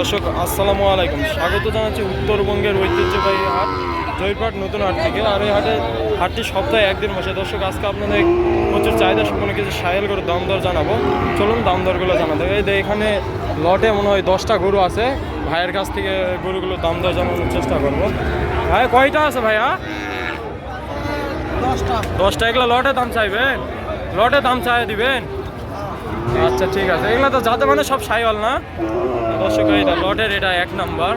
দর্শক আসসালামু আলাইকুম। স্বাগত জানাচ্ছি উত্তরবঙ্গের ঐতিহ্যবাহী হাট জয়পাট নতুন হাট থেকে। আর এই হাটে হাটটি সপ্তাহে একদিন বসে। দর্শক আজকে আপনাদের প্রচুর চাহিদা সম্পন্ন কিছু সায়েল করে দাম দর জানাব। চলুন দাম দরগুলো জানাতে এই যে এখানে লটে মনে হয় দশটা গরু আছে। ভাইয়ের কাছ থেকে গরুগুলোর দাম দর জানানোর চেষ্টা করব। ভাই কয়টা আছে ভাইয়া? দশটা। দশটা। এগুলো লটে দাম চাইবেন? লটে দাম চাই দিবেন? আচ্ছা ঠিক আছে। এগুলো তো যাতে মানে সব সাইওয়াল না? দর্শক এটা লটের, এটা এক নাম্বার।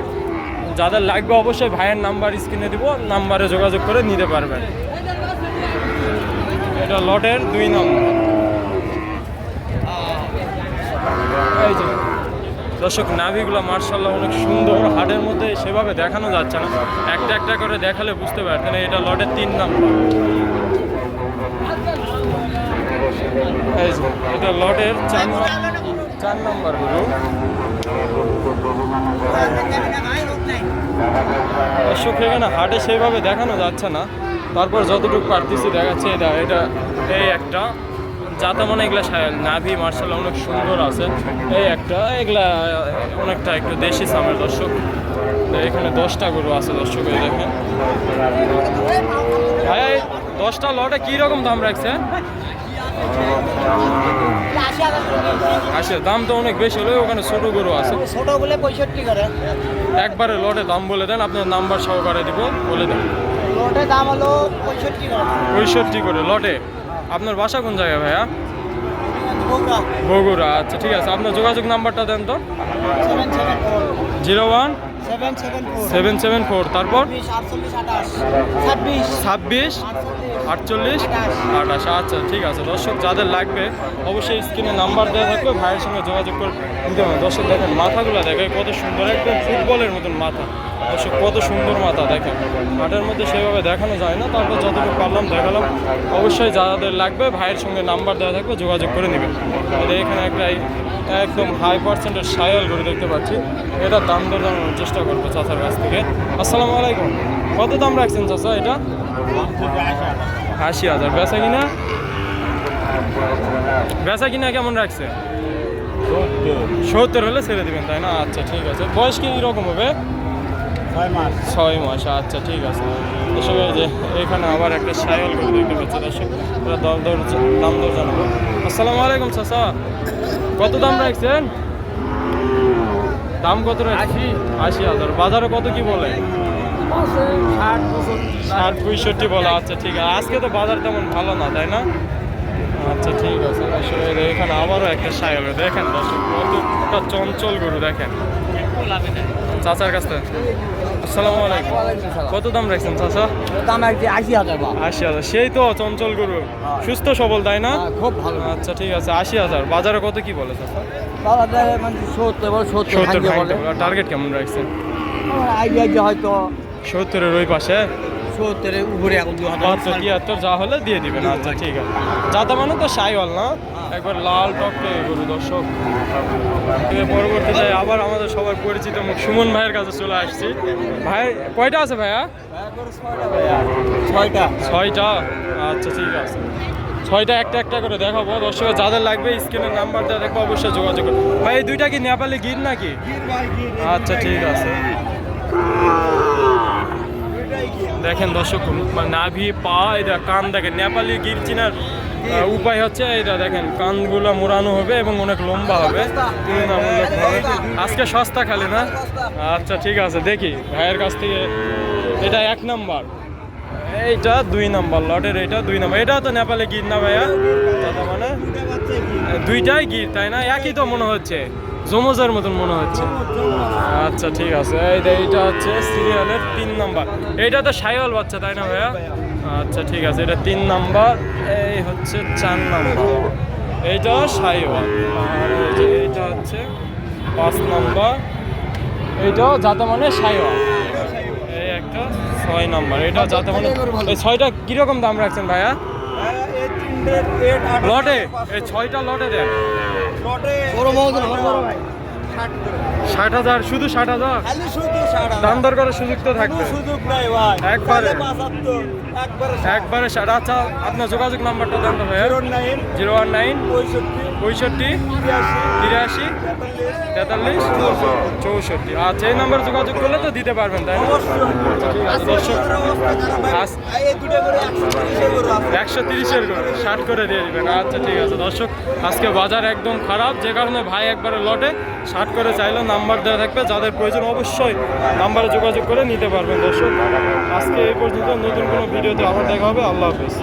যাদের লাগবে অবশ্যই ভাইয়ের নাম্বার স্ক্রিনে দিব, নাম্বারে যোগাযোগ করে নিতে পারবেন। এটা লটের দুই নম্বর। দর্শক, নাভিগুলো মার্শাল্লাহ অনেক সুন্দর, হাটের মধ্যে সেভাবে দেখানো যাচ্ছে না। একটা একটা করে দেখালে বুঝতে পারতেন, এটা লটের তিন নম্বর। এটা লটের চার নাম- চার নাম্বার গরু। দর্শক এখানে হাটে সেইভাবে দেখানো যাচ্ছে না। তারপর যতটুকু পারতেছি দেখাচ্ছে, এটা এটা, এই একটা। যাতে মনে এগুলা নাভি, মার্শাল, অনেক সুন্দর আছে। এই একটা, এগুলা, অনেকটা একটু দেশি সামের দর্শক। এখানে দশটা গরু আছে দর্শক, এই দেখেন। দশটা লটে কী রকম দাম রাখছে? আচ্ছা। দাম তো অনেক বেশি হলে ওখানে ছোট গরু আছে। ছোটগুলো পঁয়ষট্টি করে। একবারে লটে দাম বলে দেন আপনার নাম্বার সহকারে দিব বলে দেন। লোটের দাম হলো পঁয়ষট্টি করে। পঁয়ষট্টি করে লটে। আপনার বাসা কোন জায়গায় ভাইয়া? বগুড়া। আচ্ছা ঠিক আছে। আপনার যোগাযোগ নাম্বারটা দেন তো। Zero one seven seven four তারপর? ছাব্বিশ আটচল্লিশ আঠাশ। আচ্ছা ঠিক আছে। দর্শক যাদের লাগবে অবশ্যই স্ক্রিনে নাম্বার দেওয়া থাকবে। ভাইয়ের সঙ্গে যোগাযোগ করে নিতে হবে দর্শক দেখেন মাথাগুলো দেখে কত সুন্দর একদম ফুটবলের মতন মাথা। দর্শক কত সুন্দর মাথা, দেখেন। হাটের মধ্যে সেভাবে দেখানো যায় না, তারপর যতটুকু পারলাম দেখালাম। অবশ্যই যাদের লাগবে, ভাইয়ের সঙ্গে নাম্বার দেওয়া থাকবে, যোগাযোগ করে নেবেন। এটা এখানে একটা একদম হাই পার্সেন্টের সায়াল করে দেখতে পাচ্ছি। এটা দাম দর জানানোর চেষ্টা করব চাচার কাছ থেকে। আসসালামু আলাইকুম। কত দাম রাখছেন চাচা এটা? আশি হাজার। বেচা কিনা? বেচা কিনা কেমন রাখছে? সত্তর। হলে ছেড়ে দেবেন তাই না? আচ্ছা ঠিক আছে। বয়স কি রকম হবে? ছয় মাস। ছয় মাস আচ্ছা ঠিক আছে। এই যে এখানে আবার একটা সাইকেল করে দেখতে পাচ্ছি দর্শক ওরা দাম দর দাম দর জানাব। আসসালামু আলাইকুম চাচা। কত দাম রাখছেন? দাম কত রাখছি আশি। হাজার। বাজারে কত কি বলে? ষাট ষাট পঁয়ষট্টি বলা আচ্ছা ঠিক আছে। আজকে তো বাজার তেমন ভালো না তাই না? আচ্ছা ঠিক আছে। আসলে এখানে আবারও একটা সাইকেল দেখেন দর্শক কতটা চঞ্চল গরু দেখেন। চাচার কাছ থেকে। আসসালামু আলাইকুম। কত দাম রাখছেন চাচা? দাম একটি আশি হাজার আশি হাজার। সেই তো চঞ্চল গরু। সুস্থ সবল তাই না? খুব ভালো। আচ্ছা ঠিক আছে। আশি হাজার। বাজারে কত কি বলে চাচা? মানে সত্তর টার্গেট কেমন রাখছেন? হয়তো সত্তরের ওই পাশে? সত্তরের উপরে এখন দু হাজার। বাহাত্তর তিয়াত্তর যা হলে দিয়ে দিবেন। আচ্ছা ঠিক আছে। যাতা মানে তো সাইওয়াল না? একবার লাল টকটে গরু দর্শক। পরবর্তীতে আবার আমাদের সবার পরিচিত মুখ সুমন ভাইয়ের কাছে চলে আসছি। ভাই কয়টা আছে ভাইয়া? ছয়টা। ছয়টা? আচ্ছা ঠিক আছে। ছয়টা একটা একটা করে দেখাবো। দর্শকের যাদের লাগবে স্ক্রিনের নাম্বার দেওয়া দেখব অবশ্যই যোগাযোগ করব ভাই এই দুইটা কি নেপালি গির নাকি? আচ্ছা ঠিক আছে। দেখেন দর্শক নাভি পা, এটা কান দেখেন, নেপালি গির চিনার উপায় হচ্ছে এটা দেখেন, কানগুলো মোড়ানো হবে এবং অনেক লম্বা হবে। আজকে সস্তা খালি না? আচ্ছা ঠিক আছে, দেখি। ভাইয়ের কাছ থেকে, এটা এক নাম্বার। এইটা দুই নাম্বার, লটের এটা দুই নাম্বার। এটা তো নেপালে গির না ভাইয়া? মানে দুইটাই গির, তাই না? একই তো মনে হচ্ছে। জমজের মতন মনে হচ্ছে। আচ্ছা ঠিক আছে। এই এইটা হচ্ছে সিরিয়ালের তিন নাম্বার। এইটা তো সাইওয়াল বাচ্চা, তাই না ভাইয়া? আচ্ছা ঠিক আছে। এটা তিন নাম্বার, এই হচ্ছে চার নাম্বার। এইটা সাইওয়াল। আর এইটা হচ্ছে পাঁচ নাম্বার। এইটাও যাতে মানে সাইওয়াল। এই একটা ছয় নাম্বার। এটা যাতে মানে ছয়টা কীরকম দাম রাখছেন ভাইয়া? লটে এই ছয়টা লটে দেন ষাট হাজার শুধু ষাট হাজার? খালি শুধু দাম দর করার সুযোগ তো থাকবে। একবারে। একবারে একবারে ষাট। আচ্ছা আপনার যোগাযোগ নাম্বারটা দেন তো ভাইয়া। Zero nine zero one nine পঁয়ষট্টি পঁয়ষট্টি তিরাশি তেতাল্লিশ চৌষট্টি। আচ্ছা এই নাম্বার যোগাযোগ করলে তো দিতে পারবেন তাই একশো তিরিশের করে ষাট করে দিয়ে দেবেন। আচ্ছা ঠিক আছে, দর্শক, আজকে বাজার একদম খারাপ, যে কারণে ভাই একবারে লটে, ষাট করে চাইলে নাম্বার দেওয়া থাকবে, যাদের প্রয়োজন অবশ্যই নাম্বারে যোগাযোগ করে নিতে পারবেন, দর্শক। আজকে এই পর্যন্ত, নতুন কোনো ভিডিওতে আবার দেখা হবে, আল্লাহ হাফেজ।